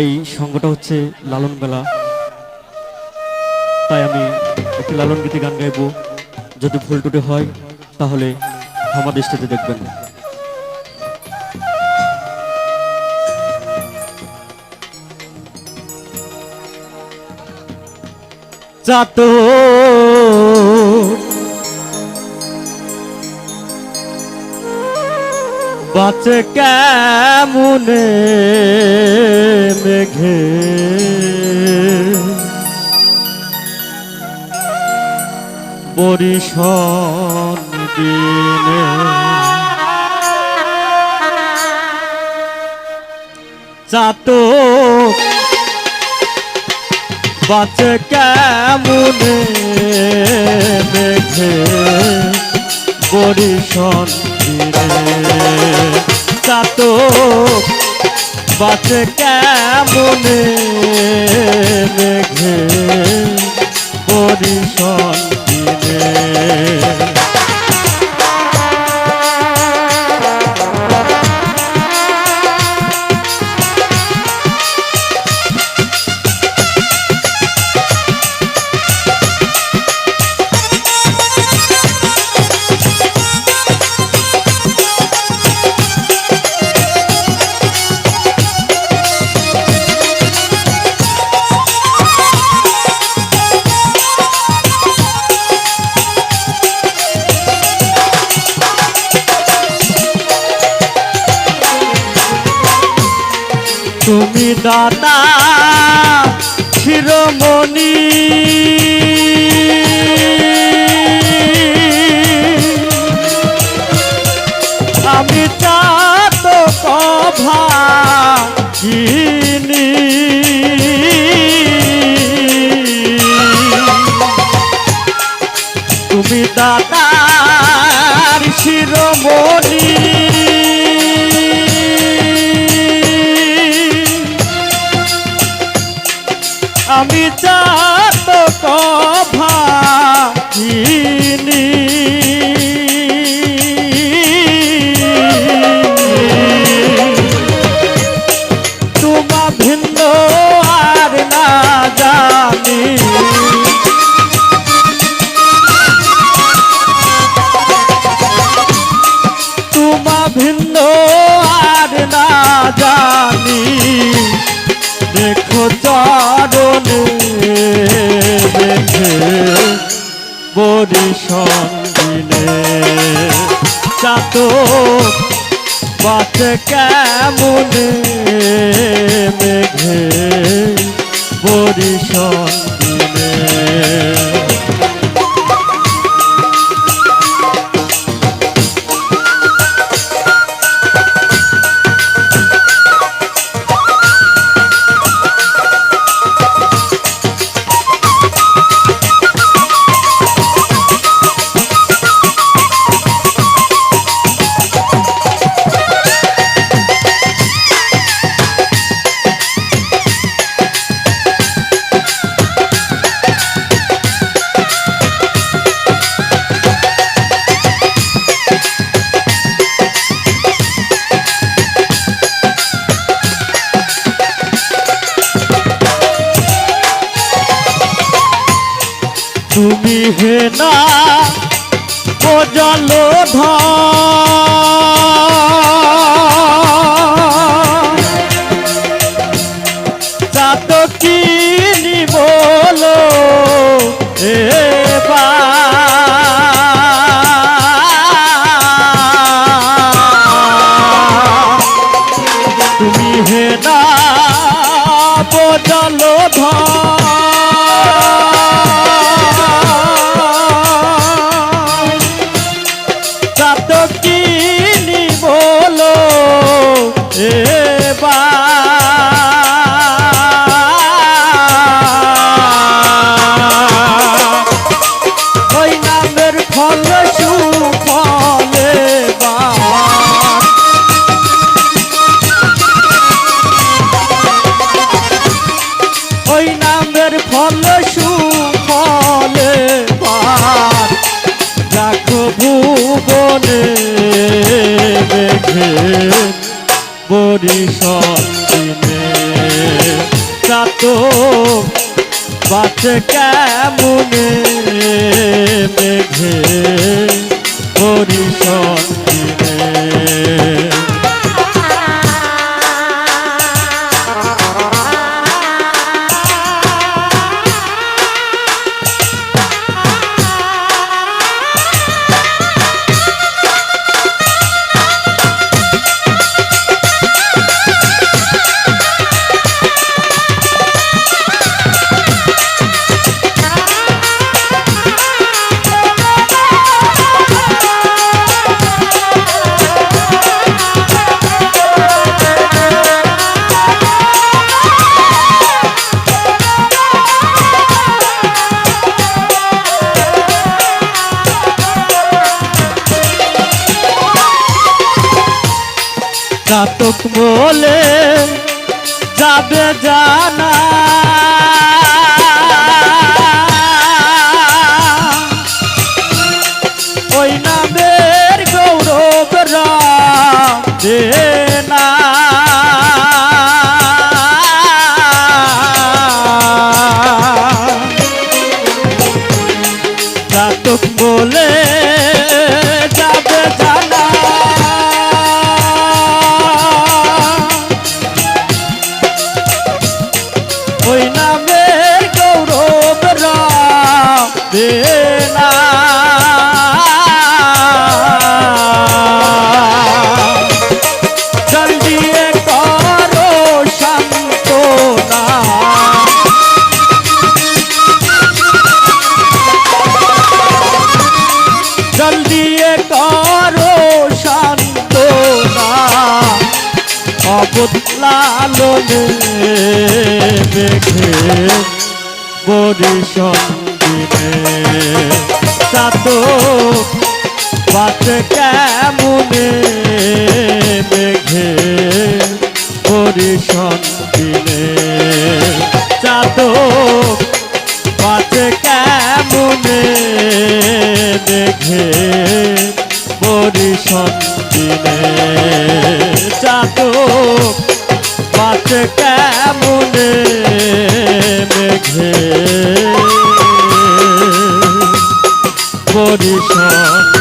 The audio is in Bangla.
এই সঙ্গটা হচ্ছে লালন বেলা। তাই আমি একটি লালন গীতি গান গাইব। যদি ভুল টুটে হয়, তাহলে ক্ষমা দৃষ্টিতে দেখবেন। চাতো বাঁচে কেমনে মেঘে? বরিশন দিনে চাতো বাঁচে কেমনে মেঘে? বরিশন চাতো বাঁচে কেমনে মেঘে দিনে তুমি দাতা শিরোমণি। আমি চাত কভা চিনি তুমি দাতার বরিশন সঙ্গিনে চাতো বাঁচে কেমনে? মেঘে বরিশন তুমি হে না ও চাত ফুলের ফল সুফলে পার। দেখো ভুবনে দেখে বরিশাল তাত বাচ্চা কেমনে মেঘে? বলে নামের গৌরব রাধে না। জল মেঘে বরিশন দিনে চাতো বাঁচে কেমনে? মেঘে বরিশন দিনে চাতো বাঁচে কেমনে? মেঘে বরিশন মেঘে বরিশন